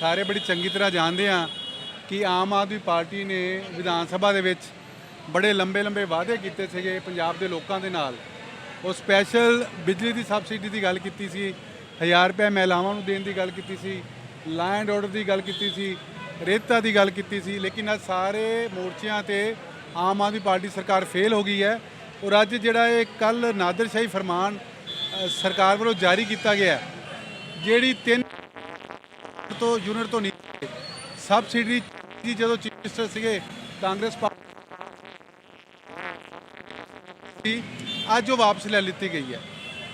ਸਾਰੇ ਬੜੀ ਚੰਗੀ ਤਰ੍ਹਾਂ ਜਾਣਦੇ ਆ ਕਿ ਆਮ ਆਦਮੀ ਪਾਰਟੀ ਨੇ ਵਿਧਾਨ ਸਭਾ ਦੇ ਵਿੱਚ ਬੜੇ ਲੰਬੇ ਲੰਬੇ ਵਾਅਦੇ ਕੀਤੇ ਸੀਗੇ ਪੰਜਾਬ ਦੇ ਲੋਕਾਂ ਦੇ ਨਾਲ। ਉਹ ਸਪੈਸ਼ਲ ਬਿਜਲੀ ਦੀ ਸਬਸਿਡੀ ਦੀ ਗੱਲ ਕੀਤੀ ਸੀ 1000 ਰੁਪਏ ਮਹਿਲਾਵਾਂ ਨੂੰ ਦੇਣ ਦੀ ਗੱਲ ਕੀਤੀ ਸੀ ਲੈਂਡ ਆਰਡਰ ਦੀ ਗੱਲ ਕੀਤੀ ਸੀ, ਰੇਤਾ ਦੀ ਗੱਲ ਕੀਤੀ ਸੀ, ਲੇਕਿਨ ਅੱਜ ਸਾਰੇ ਮੋਰਚਿਆਂ ਤੇ ਆਮ ਆਦਮੀ ਪਾਰਟੀ ਸਰਕਾਰ ਫੇਲ ਹੋ ਗਈ ਹੈ। ਔਰ ਅੱਜ ਜਿਹੜਾ ਇਹ ਕੱਲ ਨਾਦਰਸ਼ਾਹੀ ਫਰਮਾਨ ਸਰਕਾਰ ਵੱਲੋਂ ਜਾਰੀ ਕੀਤਾ ਗਿਆ ਜਿਹੜੀ ਤਿੰਨ ਤੋਂ ਯੂਨਿਟ ਤੋਂ ਨੀਚੇ ਸਬਸਿਡੀ ਦੀ ਜਦੋਂ ਚੀਫ ਮਿਨਿਸਟਰ ਸੀਗੇ, ਕਾਂਗਰਸ ਪਾਰਟੀ ਅੱਜ ਉਹ ਵਾਪਸ ਲੈ ਲਿੱਤੀ ਗਈ ਹੈ।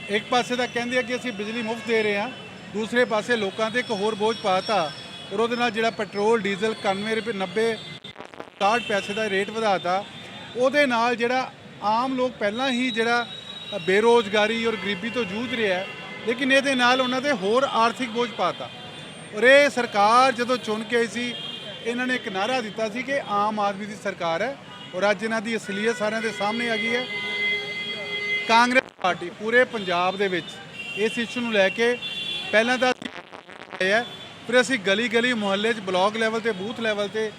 ਇੱਕ ਪਾਸੇ ਤਾਂ ਕਹਿੰਦੇ ਆ ਕਿ ਅਸੀਂ ਬਿਜਲੀ ਮੁਫਤ ਦੇ ਰਹੇ ਹਾਂ, ਦੂਸਰੇ ਪਾਸੇ ਲੋਕਾਂ ਤੇ ਇੱਕ ਹੋਰ ਬੋਝ ਪਾਤਾ ਔਰ ਉਹਦੇ ਨਾਲ ਜਿਹੜਾ ਪੈਟਰੋਲ, ਡੀਜ਼ਲ 91 ਰੁਪਏ 90 60 ਪੈਸੇ ਦਾ ਰੇਟ ਵਧਾਤਾ, ਉਹਦੇ ਨਾਲ ਜਿਹੜਾ ਆਮ ਲੋਕ ਪਹਿਲਾਂ ਹੀ ਜਿਹੜਾ ਬੇਰੋਜ਼ਗਾਰੀ ਔਰ ਗਰੀਬੀ ਤੋਂ ਜੂਝ ਰਿਹਾ ਹੈ, ਲੇਕਿਨ ਇਹਦੇ ਨਾਲ ਉਹਨਾਂ ਤੇ ਹੋਰ ਆਰਥਿਕ ਬੋਝ ਪਾਤਾ। ਔਰ ਇਹ ਸਰਕਾਰ ਜਦੋਂ ਚੁਣ ਕੇ ਆਈ ਸੀ ਇਹਨਾਂ ਨੇ ਇੱਕ ਨਾਰਾ ਦਿੱਤਾ ਸੀ ਕਿ ਆਮ ਆਦਮੀ ਦੀ ਸਰਕਾਰ ਹੈ ਔਰ ਅੱਜ ਇਹਨਾਂ ਦੀ ਅਸਲੀਅਤ ਸਾਰਿਆਂ ਦੇ ਸਾਹਮਣੇ ਆ ਗਈ ਹੈ। ਕਾਂਗਰਸ ਪਾਰਟੀ ਪੂਰੇ ਪੰਜਾਬ ਦੇ ਵਿੱਚ ਇਸ ਇਸ਼ੂ ਨੂੰ ਲੈ ਕੇ ਪਹਿਲਾਂ ਤਾਂ ਇਹ ਹੈ ਫਿਰ ਅਸੀਂ ਗਲੀ ਗਲੀ ਮੁਹੱਲੇ 'ਚ ਬਲਾਕ ਲੈਵਲ ਤੇ ਬੂਥ ਲੈਵਲ ਤੇ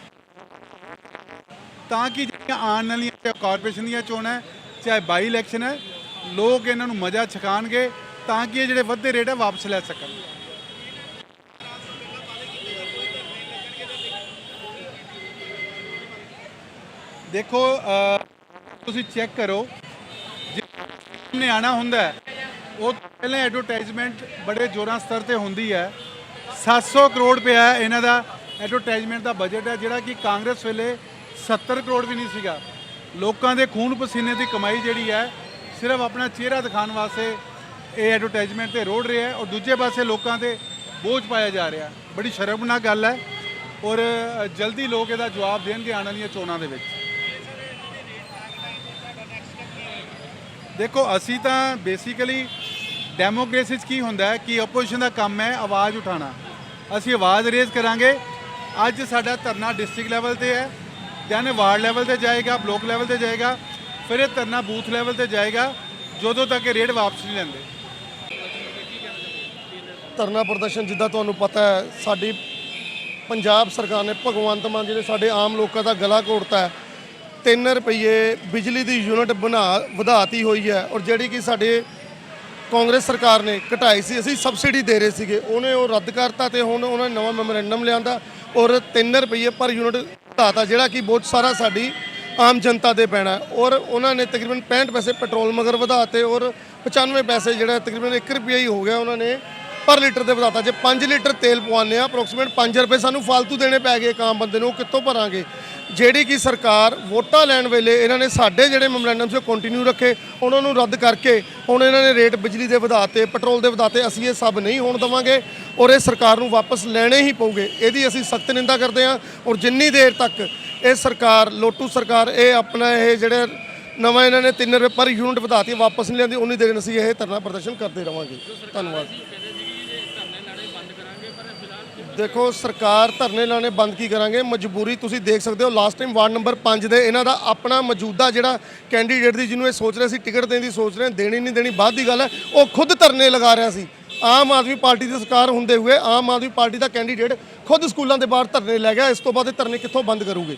ਤਾਂ ਕਿ ਜਿਹੜੀਆਂ ਆਉਣ ਵਾਲੀਆਂ ਕਾਰਪੋਰੇਸ਼ਨ ਦੀਆਂ ਚੋਣਾਂ ਹੈ, ਚਾਹੇ ਬਾਈ ਇਲੈਕਸ਼ਨ ਹੈ ਲੋਕ ਇਹਨਾਂ ਨੂੰ ਮਜ਼ਾ ਛਕਾਣਗੇ ਤਾਂ ਕਿ ਇਹ ਜਿਹੜੇ ਵੱਧੇ ਰੇਟ ਹੈ ਵਾਪਸ ਲੈ ਸਕਣ। ਦੇਖੋ ਤੁਸੀਂ ਚੈੱਕ ਕਰੋ। ਨੇ ਆਣਾ ਹੁੰਦਾ ਉਹ ਪਹਿਲਾਂ ਐਡਵਰਟਾਈਜ਼ਮੈਂਟ ਬੜੇ ਜ਼ੋਰਾਂ ਸਤਰ ਤੇ ਹੁੰਦੀ ਹੈ। 700 ਕਰੋੜ ਰੁਪਇਆ ਇਹਨਾਂ ਦਾ ਐਡਵਰਟਾਈਜ਼ਮੈਂਟ ਦਾ ਬਜਟ ਹੈ, ਜਿਹੜਾ ਕਿ ਕਾਂਗਰਸ ਵੇਲੇ 70 ਕਰੋੜ ਵੀ ਨਹੀਂ ਸੀਗਾ। ਲੋਕਾਂ ਦੇ ਖੂਨ ਪਸੀਨੇ ਦੀ ਕਮਾਈ ਜਿਹੜੀ ਹੈ, ਸਿਰਫ ਆਪਣਾ ਚਿਹਰਾ ਦਿਖਾਉਣ ਵਾਸਤੇ ਇਹ ਐਡਵਰਟਾਈਜ਼ਮੈਂਟ ਤੇ ਰੋੜ ਰਿਹਾ ਹੈ ਔਰ ਦੂਜੇ ਪਾਸੇ ਲੋਕਾਂ ਤੇ ਬੋਝ ਪਾਇਆ ਜਾ ਰਿਹਾ ਬੜੀ ਸ਼ਰਮਨਾਕ ਗੱਲ ਹੈ ਔਰ ਜਲਦੀ ਲੋਕ ਇਹਦਾ ਜਵਾਬ ਦੇਣਗੇ ਆਉਣ ਵਾਲੀਆਂ ਚੋਣਾਂ ਦੇ ਵਿੱਚ। ਦੇਖੋ, ਅਸੀਂ ਤਾਂ ਬੇਸਿਕਲੀ ਡੈਮੋਕ੍ਰੇਸੀ 'ਚ ਕੀ ਹੁੰਦਾ ਹੈ ਕਿ ਆਪੋਜੀਸ਼ਨ ਦਾ ਕੰਮ ਹੈ ਆਵਾਜ਼ ਉਠਾਉਣਾ। ਅਸੀਂ ਆਵਾਜ਼ ਰੇਜ਼ ਕਰਾਂਗੇ। ਅੱਜ ਸਾਡਾ ਧਰਨਾ ਡਿਸਟ੍ਰਿਕਟ ਲੈਵਲ ਤੇ ਹੈ। ਦੈਨ ਵਾਰਡ ਲੈਵਲ ਤੇ ਜਾਏਗਾ ਬਲੋਕ ਲੈਵਲ ਤੇ ਜਾਏਗਾ। ਫਿਰ ਇਹ ਧਰਨਾ ਬੂਥ ਲੈਵਲ ਤੇ ਜਾਏਗਾ, ਜਦੋਂ ਤੱਕ ਇਹ ਰੇਟ ਵਾਪਸ ਨਹੀਂ ਲੈਂਦੇ। ਧਰਨਾ ਪ੍ਰਦਰਸ਼ਨ ਜਿੱਦਾਂ ਤੁਹਾਨੂੰ ਪਤਾ ਹੈ, ਸਾਡੀ ਪੰਜਾਬ ਸਰਕਾਰ ਨੇ ਭਗਵੰਤ ਮਾਨ ਜੀ ਨੇ ਸਾਡੇ ਆਮ ਲੋਕਾਂ ਦਾ ਗਲਾ ਘੋਟਤਾ ਹੈ। 3 ਰੁਪਏ ਬਿਜਲੀ ਦੀ ਯੂਨਿਟ ਬਣਾ ਵਧਾਤੀ ਹੋਈ ਹੈ ਔਰ ਜਿਹੜੀ ਕਿ ਸਾਡੇ ਕਾਂਗਰਸ ਸਰਕਾਰ ਨੇ ਘਟਾਈ ਸੀ, ਅਸੀਂ ਸਬਸਿਡੀ ਦੇ ਰਹੇ ਸੀਗੇ। ਉਹਨੇ ਉਹ ਰੱਦ ਕਰਤਾ ਤੇ ਹੁਣ ਉਹਨਾਂ ਨੇ ਨਵਾਂ ਮੈਮੋਰੈਂਡਮ ਲਿਆਂਦਾ ਔਰ 3 ਰੁਪਏ ਪਰ ਯੂਨਿਟ ਘਟਾਤਾ ਜਿਹੜਾ ਕਿ ਬਹੁਤ ਸਾਰਾ ਸਾਡੀ ਆਮ ਜਨਤਾ ਦੇ ਪੈਣਾ ਔਰ ਉਹਨਾਂ ਨੇ ਤਕਰੀਬਨ 65 ਪੈਸੇ ਪੈਟਰੋਲ ਮਗਰ ਵਧਾਤੇ ਔਰ 95 ਪੈਸੇ ਜਿਹੜਾ ਤਕਰੀਬਨ 1 ਰੁਪਿਆ ਹੀ ਹੋ ਗਿਆ ਉਹਨਾਂ ਨੇ ਪਰ ਲੀਟਰ ਤੇ ਵਧਾਤਾ। ਜੇ 5 ਲੀਟਰ ਤੇਲ ਪਵਾਉਂਦੇ ਆ ਅਪਰੋਕਸੀਮੇਟ 5 ਰੁਪਏ ਸਾਨੂੰ ਫालतू ਦੇਣੇ ਪੈ ਗਏ ਇੱਕ ਆਮ ਬੰਦੇ ਨੂੰ, ਉਹ ਕਿੱਥੋਂ ਭਰਾਂਗੇ? ਜਿਹੜੀ ਕਿ ਸਰਕਾਰ ਵੋਟਾਂ ਲੈਣ ਵੇਲੇ ਇਹਨਾਂ ਨੇ ਸਾਡੇ ਜਿਹੜੇ ਮੈਮੋਰੈਂਡਮ ਸੀ ਉਹ ਕੰਟੀਨਿਊ ਰੱਖੇ, ਉਹਨਾਂ ਨੂੰ ਰੱਦ ਕਰਕੇ ਹੁਣ ਇਹਨਾਂ ਨੇ ਰੇਟ ਬਿਜਲੀ ਦੇ ਵਧਾਤੇ, ਪੈਟਰੋਲ ਦੇ ਵਧਾਤੇ, ਅਸੀਂ ਇਹ ਸਭ ਨਹੀਂ ਹੋਣ ਦਵਾਂਗੇ ਔਰ ਇਹ ਸਰਕਾਰ ਨੂੰ ਵਾਪਸ ਲੈਣੇ ਹੀ ਪਊਗੇ। ਇਹਦੀ ਅਸੀਂ ਸਖਤ ਨਿੰਦਾ ਕਰਦੇ ਹਾਂ ਔਰ ਜਿੰਨੀ ਦੇਰ ਤੱਕ ਇਹ ਸਰਕਾਰ, ਲੋਟੂ ਸਰਕਾਰ, ਇਹ ਆਪਣਾ ਇਹ ਜਿਹੜੇ ਨਵਾਂ ਇਹਨਾਂ ਨੇ 3 ਰੁਪਏ ਪਰ ਯੂਨਿਟ ਵਧਾਤੀ, ਵਾਪਸ ਨਹੀਂ ਲੈਂਦੀ ਉਨੀ ਦੇਰ ਅਸੀਂ ਇਹ ਧਰਨਾ ਪ੍ਰਦਰਸ਼ਨ ਕਰਦੇ ਰਵਾਂਗੇ। ਧੰਨਵਾਦ। ਦੇਖੋ, ਸਰਕਾਰ ਧਰਨੇ ਲਾਣੇ ਬੰਦ ਕੀ ਕਰਾਂਗੇ? ਮਜਬੂਰੀ ਤੁਸੀਂ ਦੇਖ ਸਕਦੇ ਹੋ ਲਾਸਟ ਟਾਈਮ ਵਾਰਡ ਨੰਬਰ 5 ਦੇ ਇਹਨਾਂ ਦਾ ਆਪਣਾ ਮੌਜੂਦਾ ਜਿਹੜਾ ਕੈਂਡੀਡੇਟ ਦੀ ਜਿਹਨੂੰ ਇਹ ਸੋਚ ਰਹੇ ਸੀ, ਟਿਕਟ ਦੇਣ ਦੀ ਸੋਚ ਰਹੇ, ਦੇਣੀ ਨਹੀਂ ਦੇਣੀ, ਬਾਅਦ ਦੀ ਗੱਲ ਹੈ, ਉਹ ਖੁਦ ਧਰਨੇ ਲਗਾ ਰਿਹਾ ਸੀ। ਆਮ ਆਦਮੀ ਪਾਰਟੀ ਦੀ ਸਰਕਾਰ ਹੁੰਦੇ ਹੋਏ ਆਮ ਆਦਮੀ ਪਾਰਟੀ ਦਾ ਕੈਂਡੀਡੇਟ ਖੁਦ ਸਕੂਲਾਂ ਦੇ ਬਾਹਰ ਧਰਨੇ ਲੈ ਗਿਆ, ਇਸ ਤੋਂ ਬਾਅਦ ਇਹ ਧਰਨੇ ਕਿੱਥੋਂ ਬੰਦ ਕਰੂਗੇ?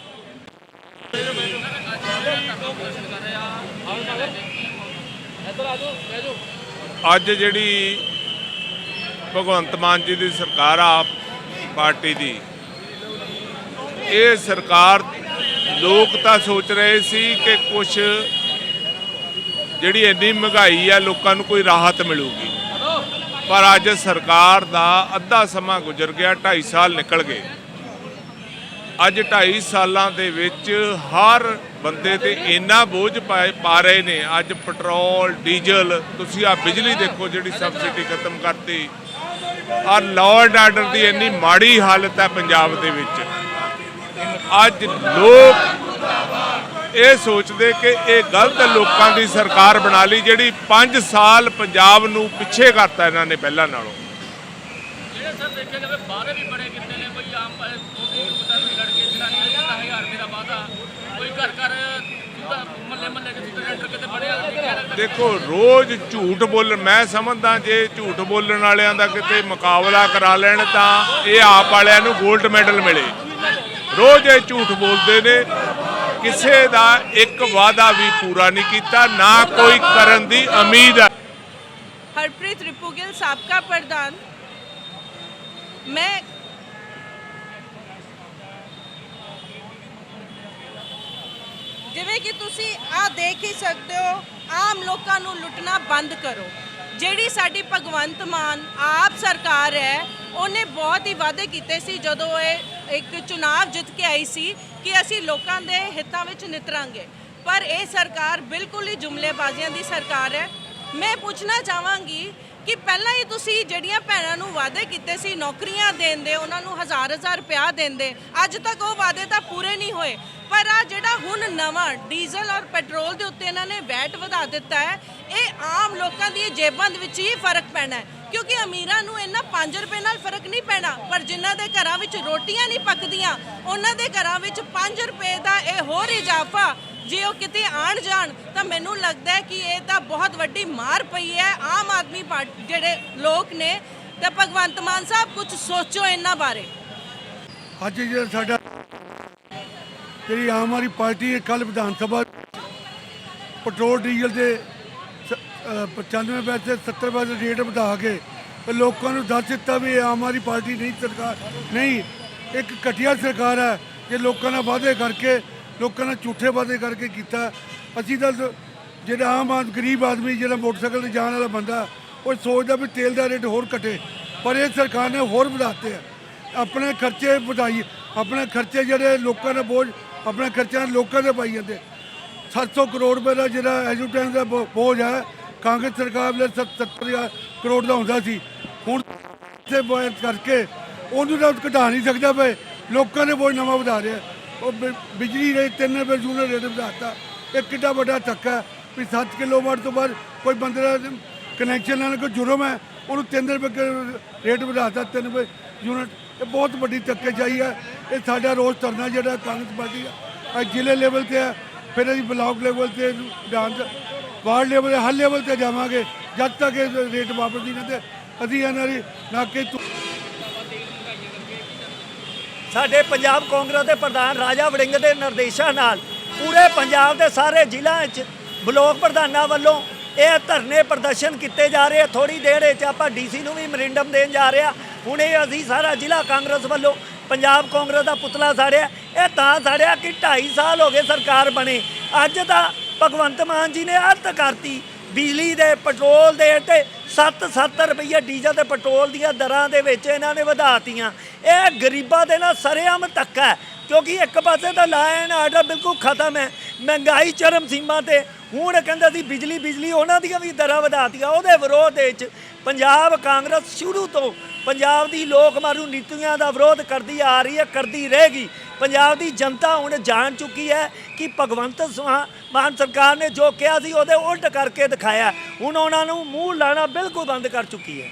ਅੱਜ ਜਿਹੜੀ ਭਗਵੰਤ ਮਾਨ ਜੀ ਦੀ ਸਰਕਾਰ ਆ ਪਾਰਟੀ ਦੀ। ਇਹ ਸਰਕਾਰ ਲੋਕ ਤਾਂ ਸੋਚ ਰਹੇ ਸੀ ਕਿ ਕੁਝ ਜਿਹੜੀ ਇੰਨੀ ਮਹਿੰਗਾਈ ਆ, ਲੋਕਾਂ ਨੂੰ ਕੋਈ ਰਾਹਤ ਮਿਲੂਗੀ। ਪਰ ਅੱਜ ਸਰਕਾਰ ਦਾ ਅੱਧਾ ਸਮਾਂ ਗੁਜ਼ਰ ਗਿਆ 2.5 ਸਾਲ ਨਿਕਲ ਗਏ। ਅੱਜ 2.5 ਸਾਲਾਂ ਦੇ ਵਿੱਚ ਹਰ ਬੰਦੇ ਤੇ ਇੰਨਾ ਬੋਝ ਪਾਏ- ਪਾ ਰਹੇ ਨੇ। ਅੱਜ ਪੈਟਰੋਲ, ਡੀਜ਼ਲ, ਤੁਸੀਂ ਆ ਬਿਜਲੀ ਦੇਖੋ ਜਿਹੜੀ ਸਬਸਿਡੀ ਖਤਮ ਕਰਤੀ। ਆ ਲਾਅ ਐਂਡ ਆਰਡਰ ਦੀ ਇੰਨੀ ਮਾੜੀ ਹਾਲਤ ਹੈ ਪੰਜਾਬ ਦੇ ਵਿੱਚ। ਅੱਜ ਲੋਕ ਇਹ ਸੋਚਦੇ ਕਿ ਇਹ ਗਲਤ ਲੋਕਾਂ ਦੀ ਸਰਕਾਰ ਬਣਾ ਲਈ, ਜਿਹੜੀ 5 ਸਾਲ ਪੰਜਾਬ ਨੂੰ ਪਿੱਛੇ ਕਰਤਾ ਇਹਨਾਂ ਨੇ ਪਹਿਲਾਂ ਨਾਲੋਂ। ਕੋਈ ਘਰ ਘਰ ਦੇਖੋ, ਰੋਜ਼ ਝੂਠ ਬੋਲਣ, ਮੈਂ ਸਮਝਦਾ ਜੇ ਝੂਠ ਬੋਲਣ ਵਾਲਿਆਂ ਦਾ ਕਿਤੇ ਮੁਕਾਬਲਾ ਕਰਾ ਲੈਣ ਤਾਂ ਇਹ ਆਪ ਵਾਲਿਆਂ ਨੂੰ 골ਡ ਮੈਡਲ ਮਿਲੇ। ਰੋਜ਼ ਇਹ ਝੂਠ ਬੋਲਦੇ ਨੇ। ਕਿਸੇ ਦਾ ਇੱਕ ਵਾਅਦਾ ਵੀ ਪੂਰਾ ਨਹੀਂ ਕੀਤਾ, ਨਾ ਕੋਈ ਕਰਨ ਦੀ ਉਮੀਦ ਹੈ। ਹਰਪ੍ਰੀਤ ਰਿਪੂਗਿਲ ਸਾਬਕਾ ਪ੍ਰਧਾਨ। ਮੈਂ ਜਿਵੇਂ ਕਿ ਤੁਸੀਂ ਆ ਦੇਖ ਹੀ ਸਕਦੇ ਹੋ, ਆਮ ਲੋਕਾਂ ਨੂੰ ਲੁੱਟਣਾ ਬੰਦ ਕਰੋ। ਜਿਹੜੀ ਸਾਡੀ ਭਗਵੰਤ ਮਾਨ ਆਪ ਸਰਕਾਰ ਹੈ, ਉਹਨੇ ਬਹੁਤ ਹੀ ਵਾਅਦੇ ਕੀਤੇ ਸੀ ਜਦੋਂ ਇਹ ਇੱਕ ਚੁਣਾਵ ਜਿੱਤ ਕੇ ਆਈ ਸੀ ਕਿ ਅਸੀਂ ਲੋਕਾਂ ਦੇ ਹਿੱਤਾਂ ਵਿੱਚ ਨਿਤਰਾਂਗੇ। ਪਰ ਇਹ ਸਰਕਾਰ ਬਿਲਕੁਲ ਹੀ ਜੁਮਲੇਬਾਜ਼ੀਆਂ ਦੀ ਸਰਕਾਰ ਹੈ। ਮੈਂ ਪੁੱਛਣਾ ਚਾਹਾਂਗੀ ਕਿ ਪਹਿਲਾਂ ਹੀ ਤੁਸੀਂ ਜਿਹੜੀਆਂ ਭੈਣਾਂ ਨੂੰ ਵਾਅਦੇ ਕੀਤੇ ਸੀ ਨੌਕਰੀਆਂ ਦੇਣ ਦੇ, ਉਹਨਾਂ ਨੂੰ ਹਜ਼ਾਰ ਹਜ਼ਾਰ ਰੁਪਇਆ ਦਿੰਦੇ ਅੱਜ ਤੱਕ ਉਹ ਵਾਅਦੇ ਤਾਂ ਪੂਰੇ ਨਹੀਂ ਹੋਏ। ਪਰ ਆ ਜਿਹੜਾ ਹੁਣ ਨਵਾਂ ਡੀਜ਼ਲ ਔਰ ਪੈਟਰੋਲ ਦੇ ਉੱਤੇ ਇਹਨਾਂ ਨੇ ਵੈਟ ਵਧਾ ਦਿੱਤਾ ਹੈ, ਇਹ ਆਮ ਲੋਕਾਂ ਦੀ ਜੇਬਾਂ ਦੇ ਵਿੱਚ ਹੀ ਫ਼ਰਕ ਪੈਣਾ ਹੈ। ਕਿਉਂਕਿ ਅਮੀਰਾਂ ਨੂੰ ਇਹਨਾਂ 5 ਰੁਪਏ ਨਾਲ ਫ਼ਰਕ ਨਹੀਂ ਪੈਣਾ, ਪਰ ਜਿਨ੍ਹਾਂ ਦੇ ਘਰਾਂ ਵਿੱਚ ਰੋਟੀਆਂ ਨਹੀਂ ਪੱਕਦੀਆਂ, ਉਹਨਾਂ ਦੇ ਘਰਾਂ ਵਿੱਚ 5 ਰੁਪਏ ਦਾ ਇਹ ਹੋਰ ਇਜ਼ਾਫਾ, ਜੇ ਉਹ ਕਿਤੇ ਆਣ ਜਾਣ, ਤਾਂ ਮੈਨੂੰ ਲੱਗਦਾ ਹੈ ਕਿ ਇਹ ਤਾਂ ਬਹੁਤ ਵੱਡੀ ਮਾਰ ਪਈ ਹੈ ਆਮ ਆਦਮੀ ਪਾਰਟੀ ਜਿਹੜੇ ਲੋਕ ਨੇ। ਤਾਂ ਭਗਵੰਤ ਮਾਨ ਸਾਹਿਬ ਕੁਝ ਸੋਚੋ ਇਹਨਾਂ ਬਾਰੇ। ਅੱਜ ਜਿਹੜਾ ਸਾਡਾ ਜਿਹੜੀ ਆਮ ਆਦਮੀ ਪਾਰਟੀ ਹੈ ਕੱਲ ਵਿਧਾਨ ਸਭਾ ਪੈਟਰੋਲ ਡੀਜ਼ਲ ਦੇ ਸ- ਅ, 95 ਪੈਸੇ 70 ਪੈਸੇ ਰੇਟ ਵਧਾ ਕੇ ਤੇ ਲੋਕਾਂ ਨੂੰ ਦੱਸ ਦਿੱਤਾ ਵੀ ਇਹ ਆਮ ਆਦਮੀ ਪਾਰਟੀ ਨਹੀਂ ਸਰਕਾਰ ਨਹੀਂ ਇੱਕ ਘਟੀਆ ਸਰਕਾਰ ਹੈ ਜੇ ਲੋਕਾਂ ਨਾਲ ਵਾਅਦੇ ਕਰਕੇ ਲੋਕਾਂ ਨਾਲ ਝੂਠੇ ਵਾਅਦੇ ਕਰਕੇ ਕੀਤਾ। ਅਸੀਂ ਤਾਂ ਜਿਹੜਾ ਆਮ ਆਦਮੀ ਗਰੀਬ ਆਦਮੀ ਜਿਹੜਾ ਮੋਟਰਸਾਈਕਲ ਤੇ ਜਾਣ ਵਾਲਾ ਬੰਦਾ ਉਹ ਸੋਚਦਾ ਵੀ ਤੇਲ ਦਾ ਰੇਟ ਹੋਰ ਘਟੇ ਪਰ ਇਹ ਸਰਕਾਰ ਨੇ ਹੋਰ ਵਧਾਤੇ ਆ। ਆਪਣੇ ਖਰਚੇ ਵਧਾਈ ਆਪਣੇ ਖਰਚੇ ਜਿਹੜੇ ਲੋਕਾਂ ਦੇ ਬੋਝ ਆਪਣਾ ਖਰਚਾ ਲੋਕਾਂ ਦੇ ਪਾਈ ਜਾਂਦੇ। 700 ਕਰੋੜ ਰੁਪਏ ਦਾ ਜਿਹੜਾ ਐਜੂਟੈਂਸ ਦਾ ਬੋ- ਬੋਝ ਹੈ, ਕਾਂਗਰਸ ਸਰਕਾਰ ਦੇ 70 ਕਰੋੜ ਦਾ ਹੁੰਦਾ ਸੀ। ਹੁਣ ਤੇ ਬੋਝ ਕਰਕੇ ਉਹਨੂੰ ਤਾਂ ਘਟਾ ਨਹੀਂ ਸਕਦਾ ਪਏ ਲੋਕਾਂ ਦੇ ਬੋਝ ਨਵਾਂ ਵਧਾ ਰਿਹਾ ਉਹ ਬਿ- ਬਿਜਲੀ ਦੇ 3 ਰੁਪਏ ਯੂਨਿਟ ਰੇਟ ਵਧਾਤਾ। ਇਹ ਕਿੱਡਾ ਵੱਡਾ ਧੱਕਾ ਵੀ 7 ਕਿਲੋਵਾਟ ਤੋਂ ਬਾਅਦ ਕੋਈ ਬੰਦੇ ਦਾ ਕਨੈਕਸ਼ਨ ਨਾਲ ਕੋਈ ਜੁਰਮ ਹੈ। ਉਹਨੂੰ 3 ਰੁਪਏ ਕ- ਰੇਟ ਵਧਾਤਾ 3 ਰੁਪਏ ਯੂਨਿਟ ਇਹ ਬਹੁਤ ਵੱਡੀ ਧੱਕੇਸ਼ਾਹੀ ਹੈ। ਇਹ ਸਾਡਾ ਰੋਜ਼ ਧਰਨਾ ਜਿਹੜਾ ਕਾਂਗਰਸ ਪਾਰਟੀ ਹੈ ਜ਼ਿਲ੍ਹੇ ਲੈਵਲ ਤੇ ਹੈ, ਫਿਰ ਅਸੀਂ ਬਲਾਕ ਲੈਵਲ ਤੇ ਡਾਂਸ ਵਾਰਡ ਲੈਵਲ ਤੇ, ਹਰ ਲੈਵਲ ਤੇ ਜਾਵਾਂਗੇ, ਜਦ ਤੱਕ ਇਹ ਰੇਟ ਵਾਪਸ ਨਹੀਂ ਕਰਦੇ ਅਸੀਂ ਇਹਨਾਂ ਦੀ ਨਾਕੇ ਸਾਡੇ ਪੰਜਾਬ ਕਾਂਗਰਸ ਦੇ ਪ੍ਰਧਾਨ ਰਾਜਾ ਵੜਿੰਗ ਦੇ ਨਿਰਦੇਸ਼ਾਂ ਨਾਲ ਪੂਰੇ ਪੰਜਾਬ ਦੇ ਸਾਰੇ ਜ਼ਿਲ੍ਹਿਆਂ 'ਚ ਬਲੋਕ ਪ੍ਰਧਾਨਾਂ ਵੱਲੋਂ ਇਹ ਧਰਨੇ ਪ੍ਰਦਰਸ਼ਨ ਕੀਤੇ ਜਾ ਰਹੇ ਆ। ਥੋੜੀ ਦੇਰ ਵਿੱਚ ਆਪਾਂ ਡੀਸੀ ਨੂੰ ਵੀ ਮਰਿੰਡਮ ਦੇਣ ਜਾ ਰਹੇ ਆ। ਹੁਣ ਇਹ ਅਸੀਂ ਸਾਰਾ ਜ਼ਿਲ੍ਹਾ ਕਾਂਗਰਸ ਵੱਲੋਂ ਪੰਜਾਬ ਕਾਂਗਰਸ ਦਾ ਪੁਤਲਾ ਸਾੜਿਆ। ਇਹ ਤਾਂ ਸਾੜਿਆ ਕਿ 2.5 ਸਾਲ ਹੋ ਗਏ ਸਰਕਾਰ ਬਣੇ। ਅੱਜ ਤਾਂ ਭਗਵੰਤ ਮਾਨ ਜੀ ਨੇ ਅੱਤ ਕਰਤੀ ਬਿਜਲੀ ਦੇ, ਪੈਟਰੋਲ ਦੇ ਤੇ 7-7 ਰੁਪਈਏ ਡੀਜ਼ਲ ਤੇ ਪੈਟਰੋਲ ਦੀਆਂ ਦਰਾਂ ਦੇ ਵਿੱਚ ਇਹਨਾਂ ਨੇ ਵਧਾਤੀਆਂ ਇਹ ਗਰੀਬਾਂ ਦੇ ਨਾਲ ਸਰੇਆਮ ਧੱਕਾ ਹੈ, ਕਿਉਂਕਿ ਇੱਕ ਪਾਸੇ ਤਾਂ ਲਾ ਐਂਡ ਆਰਡਰ ਬਿਲਕੁਲ ਖਤਮ ਹੈ। ਮਹਿੰਗਾਈ ਚਰਮ ਸੀਮਾ ਤੇ ਹੁਣ ਕਹਿੰਦੇ ਸੀ ਬਿਜਲੀ ਬਿਜਲੀ, ਉਹਨਾਂ ਦੀਆਂ ਵੀ ਦਰਾਂ ਵਧਾਤੀਆਂ ਉਹਦੇ ਵਿਰੋਧ ਵਿੱਚ ਪੰਜਾਬ ਕਾਂਗਰਸ ਸ਼ੁਰੂ ਤੋਂ ਪੰਜਾਬ ਦੀ ਲੋਕ ਮਾਰੂ ਨੀਤੀਆਂ ਦਾ ਵਿਰੋਧ ਕਰਦੀ ਆ ਰਹੀ ਹੈ ਕਰਦੀ ਰਹੇਗੀ। ਪੰਜਾਬ ਦੀ ਜਨਤਾ ਹੁਣ ਜਾਣ ਚੁੱਕੀ ਹੈ ਕਿ ਭਗਵੰਤ ਮਾਨ ਸਰਕਾਰ ਨੇ ਜੋ ਕਿਹਾ ਸੀ ਉਹਦੇ ਉਲਟ ਕਰਕੇ ਦਿਖਾਇਆ। ਹੁਣ ਉਹਨਾਂ ਨੂੰ ਮੂੰਹ ਲਾਣਾ ਬਿਲਕੁਲ ਬੰਦ ਕਰ ਚੁੱਕੀ ਹੈ।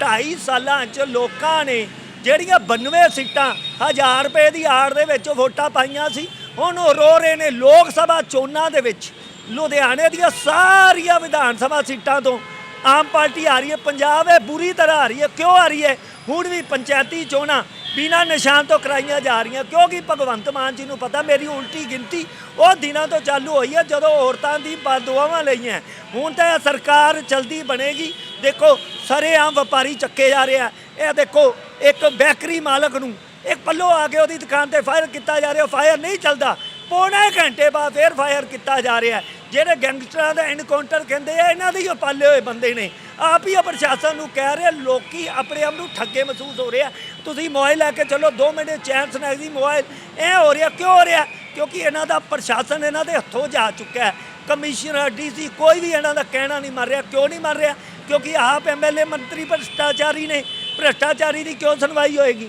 ਢਾਈ ਸਾਲਾਂ 'ਚ ਲੋਕਾਂ ਨੇ ਜਿਹੜੀਆਂ 92 ਸੀਟਾਂ 1000 ਰੁਪਏ ਦੀ ਆੜ ਦੇ ਵਿੱਚ ਵੋਟਾਂ ਪਾਈਆਂ ਸੀ ਹੁਣ ਉਹ ਰੋ ਰਹੇ ਨੇ ਲੋਕ ਸਭਾ ਚੋਣਾਂ ਦੇ ਵਿੱਚ। ਲੁਧਿਆਣੇ ਦੀਆਂ ਸਾਰੀਆਂ ਵਿਧਾਨ ਸਭਾ ਸੀਟਾਂ ਤੋਂ ਆਮ ਪਾਰਟੀ ਆ ਰਹੀ ਹੈ, ਪੰਜਾਬ ਇਹ ਬੁਰੀ ਤਰ੍ਹਾਂ ਆ ਰਹੀ ਹੈ। ਕਿਉਂ ਆ ਰਹੀ ਹੈ? ਹੁਣ ਵੀ ਪੰਚਾਇਤੀ ਚੋਣਾਂ ਬਿਨਾਂ ਨਿਸ਼ਾਨ ਤੋਂ ਕਰਾਈਆਂ ਜਾ ਰਹੀਆਂ। ਕਿਉਂਕਿ ਭਗਵੰਤ ਮਾਨ ਜੀ ਨੂੰ ਪਤਾ ਮੇਰੀ ਉਲਟੀ ਗਿਣਤੀ ਉਹ ਦਿਨਾਂ ਤੋਂ ਚਾਲੂ ਹੋਈ ਹੈ, ਜਦੋਂ ਔਰਤਾਂ ਦੀ ਬਦਦੁਆਵਾਂ ਲਈਆਂ। ਹੁਣ ਤਾਂ ਇਹ ਸਰਕਾਰ ਜਲਦੀ ਬਣੇਗੀ। ਦੇਖੋ ਸਾਰੇ ਆਮ ਵਪਾਰੀ ਚੱਕੇ ਜਾ ਰਿਹਾ। ਇਹ ਦੇਖੋ, ਇੱਕ ਬੈਕਰੀ ਮਾਲਕ ਨੂੰ ਇੱਕ ਪੱਲੋ ਆ ਕੇ ਉਹਦੀ ਦੁਕਾਨ ਤੇ ਫਾਇਰ ਕੀਤਾ ਜਾ ਰਿਹਾ ਫਾਇਰ ਨਹੀਂ ਚੱਲਦਾ। ਪੌਣੇ ਘੰਟੇ ਬਾਅਦ ਫੇਰ ਫਾਇਰ ਕੀਤਾ ਜਾ ਰਿਹਾ। ਜਿਹੜੇ ਗੈਂਗਸਟਰਾਂ ਦਾ ਐਨਕਾਊਂਟਰ ਕਹਿੰਦੇ ਆ, ਇਹਨਾਂ ਦੇ ਹੀ ਉਹ ਪਾਲੇ ਹੋਏ ਬੰਦੇ ਨੇ। ਆਪ ਹੀ ਉਹ ਪ੍ਰਸ਼ਾਸਨ ਨੂੰ ਕਹਿ ਰਹੇ, ਲੋਕੀ ਆਪਣੇ ਆਪ ਨੂੰ ਠੱਗੇ ਮਹਿਸੂਸ ਹੋ ਰਿਹਾ ਤੁਸੀਂ ਮੋਬਾਈਲ ਲੈ ਕੇ ਚਲੋ 2 ਮਿੰਟ ਚੈਨ ਸਨੈਕ ਦੀ ਮੋਬਾਈਲ ਇਹ ਹੋ ਰਿਹਾ, ਕਿਉਂ ਹੋ ਰਿਹਾ? ਕਿਉਂਕਿ ਇਹਨਾਂ ਦਾ ਪ੍ਰਸ਼ਾਸਨ ਇਹਨਾਂ ਦੇ ਹੱਥੋਂ ਜਾ ਚੁੱਕਾ ਹੈ। ਕਮਿਸ਼ਨਰ, ਡੀਸੀ, ਕੋਈ ਵੀ ਇਹਨਾਂ ਦਾ ਕਹਿਣਾ ਨਹੀਂ ਮੰਨ ਰਿਹਾ, ਕਿਉਂ ਨਹੀਂ ਮੰਨ ਰਿਹਾ? ਕਿਉਂਕਿ ਆਪ ਐਮਐਲਏ ਮੰਤਰੀ ਭ੍ਰਿਸ਼ਟਾਚਾਰੀ ਨੇ। ਭ੍ਰਿਸ਼ਟਾਚਾਰੀ ਦੀ ਕਿਉਂ ਸੁਣਵਾਈ ਹੋਏਗੀ?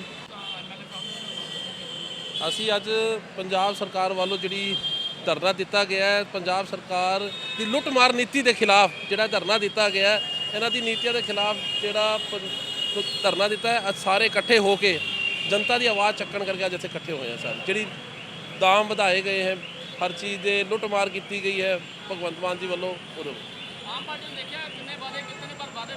ਅਸੀਂ ਅੱਜ ਪੰਜਾਬ ਸਰਕਾਰ ਵੱਲੋਂ ਜਿਹੜੀ ਧਰਨਾ ਦਿੱਤਾ ਗਿਆ ਹੈ, ਪੰਜਾਬ ਸਰਕਾਰ ਦੀ ਲੁੱਟਮਾਰ ਨੀਤੀ ਦੇ ਖਿਲਾਫ ਜਿਹੜਾ ਧਰਨਾ ਦਿੱਤਾ ਗਿਆ ਹੈ, ਇਹਨਾਂ ਦੀ ਨੀਤੀਆਂ ਦੇ ਖਿਲਾਫ ਜਿਹੜਾ ਪੰ- ਧਰਨਾ ਦਿੱਤਾ ਹੈ, ਅੱਜ ਸਾਰੇ ਇਕੱਠੇ ਹੋ ਕੇ ਜਨਤਾ ਦੀ ਆਵਾਜ਼ ਚੱਕਣ ਕਰਕੇ ਅੱਜ ਇੱਥੇ ਇਕੱਠੇ ਹੋਏ ਆ ਸਾਰੇ। ਜਿਹੜੀ ਦਾਮ ਵਧਾਏ ਗਏ ਹੈ, ਹਰ ਚੀਜ਼ ਦੇ ਲੁੱਟਮਾਰ ਕੀਤੀ ਗਈ ਹੈ, ਭਗਵੰਤ ਮਾਨ ਜੀ ਵੱਲੋਂ ਉਹਦੇ ਆਮ ਪਾਰਟੀ ਨੇ ਦੇਖਿਆ ਕਿੰਨੇ ਵਾਅਦੇ ਕੀਤੇ ਨੇ, ਪਰ ਵਾਅਦੇ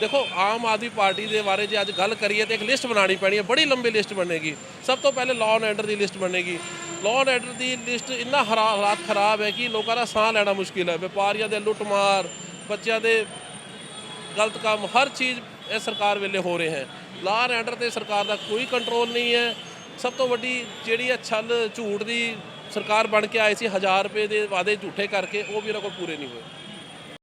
ਦੇਖੋ, ਆਮ ਆਦਮੀ ਪਾਰਟੀ ਦੇ ਬਾਰੇ ਜੇ ਅੱਜ ਗੱਲ ਕਰੀਏ ਤੇ ਇੱਕ ਲਿਸਟ ਬਣਾਉਣੀ ਪੈਣੀ ਹੈ, ਬੜੀ ਲੰਬੀ ਲਿਸਟ ਬਣੇਗੀ। ਸਭ ਤੋਂ ਪਹਿਲੇ ਲਾਅ ਐਂਡ ਆਰਡਰ ਦੀ ਲਿਸਟ ਬਣੇਗੀ। ਲਾਅ ਐਂਡ ਆਰਡਰ ਦੀ ਲਿਸਟ ਇੰਨਾ ਹਰਾ- ਹਾਲਾਤ ਖਰਾਬ ਹੈ ਕਿ ਲੋਕਾਂ ਦਾ ਸਾਹ ਲੈਣਾ ਮੁਸ਼ਕਿਲ ਹੈ। ਵਪਾਰੀਆਂ ਦੇ ਲੁੱਟਮਾਰ, ਬੱਚਿਆਂ ਦੇ ਗਲਤ ਕੰਮ, ਹਰ ਚੀਜ਼ ਇਹ ਸਰਕਾਰ ਵੇਲੇ ਹੋ ਰਹੇ ਹੈ। ਲਾਅ ਐਂਡ ਆਰਡਰ ਤੇ ਸਰਕਾਰ ਦਾ ਕੋਈ ਕੰਟਰੋਲ ਨਹੀਂ ਹੈ। ਸਭ ਤੋਂ ਵੱਡੀ ਜਿਹੜੀ ਹੈ ਛਲ ਝੂਠ ਦੀ ਸਰਕਾਰ ਬਣ ਕੇ ਆਈ ਸੀ 1000 ਰੁਪਏ ਦੇ ਵਾਅਦੇ ਝੂਠੇ ਕਰਕੇ, ਉਹ ਵੀ ਉਹਨਾਂ ਕੋਲ ਪੂਰੇ ਨਹੀਂ ਹੋਏ।